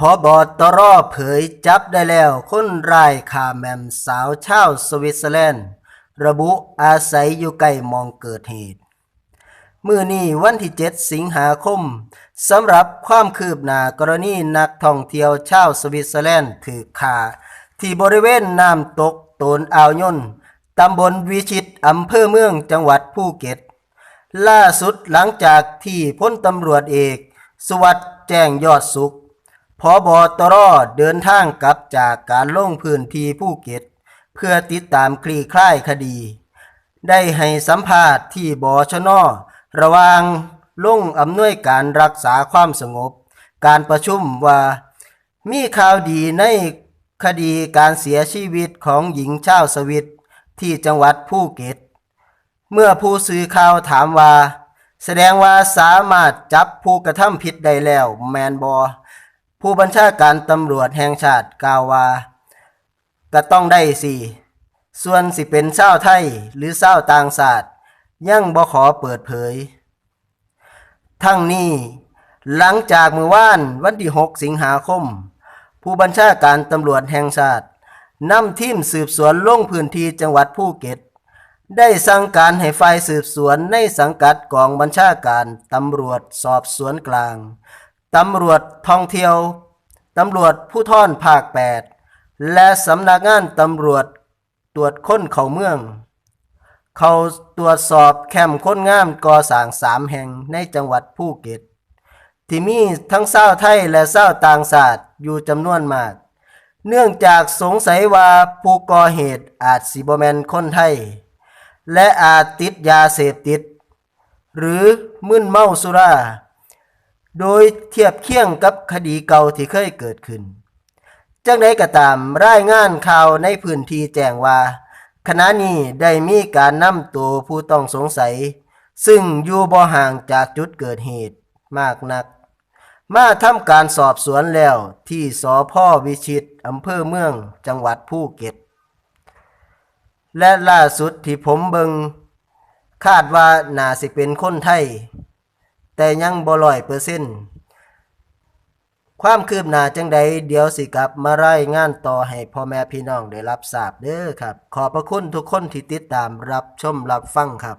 พอบอตรอเผยจับได้แล้วคนร้ายฆ่าแมมสาวชาวสวิตเซอร์แลนด์ ระบุอาศัยอยู่ใกล้มองเกิดเหตุ มื่อนี้วันที่ 7 สิงหาคมสำหรับความคืบหน้ากรณีนักท่องเที่ยวชาวสวิตเซอร์แลนด์ถือฆ่า ที่บริเวณน้ำตกโตนอ่าวยนต์ตำบลวิชิตอำเภอเมืองจังหวัดภูเก็ต ล่าสุดหลังจากที่พ้นตำรวจเอก สวัสด์แจ้งยอดสุข พอบอตรอเดินทางกลับจากการลงพื้นที่ภูเก็ต เพื่อติดตามคลี่คลายคดี ได้ให้สัมภาษณ์ที่บอชนอระวางลงอำนวยการรักษาความสงบ การประชุมว่ามีข่าวดีในคดีการเสียชีวิตของหญิงชาวสวิตที่จังหวัดภูเก็ต เมื่อผู้สื่อข่าวถามว่า แสดงว่าสามารถจับผู้กระทำผิดได้แล้วแมนบอ ผู้บัญชาการตำรวจแห่งชาติกล่าวว่าก็ต้องได้สิส่วนสิเป็นเศร้าไทยหรือเศร้าต่างชาติยังบ่ขอเปิดเผย ทั้งนี้หลังจากมือว่านวันที่ 6 สิงหาคม ผู้บัญชาการตำรวจแห่งชาตินำทีมสืบสวนลงพื้นที่จังหวัดภูเก็ต ได้สั่งการให้ฝ่ายสืบสวนในสังกัดกองบัญชาการตำรวจสอบสวนกลาง ตำรวจท่องเที่ยว ตำรวจผู้ท่อนภาค 8 และสำนักงานตำรวจตรวจค้นเขาเมือง เขาตรวจสอบแคมป์คนงามก่อสร้างสามแห่งในจังหวัดภูเก็ต ที่มีทั้งเศร้าไทยและเศร้าต่างชาติอยู่จำนวนมาก เนื่องจากสงสัยว่าผู้ก่อเหตุอาจสิบแมนคนไทย และอาจติดยาเสพติด หรือมึนเมาสุรา โดยเทียบเคียงกับคดีเก่าที่เคยเกิดขึ้น จังไดก็ตามรายงานข่าวในพื้นที่แจ้งว่า ขณะนี้ได้มีการนำตัวผู้ต้องสงสัย ซึ่งอยู่บ่ห่างจากจุดเกิดเหตุมากนัก มาทำการสอบสวนแล้วที่สพวิชิตอำเภอเมืองจังหวัดภูเก็ต และล่าสุดที่ผมเบิงคาดว่าน่าสิเป็นคนไทย แต่ยังบ่ร้อยเปอร์เซ็นต์ความคืบหน้าจังใดเดี๋ยวสิกลับมารายงานต่อให้พ่อแม่พี่น้องได้รับทราบเด้อครับ ขอบพระคุณทุกคนที่ติดตามรับชมรับฟังครับ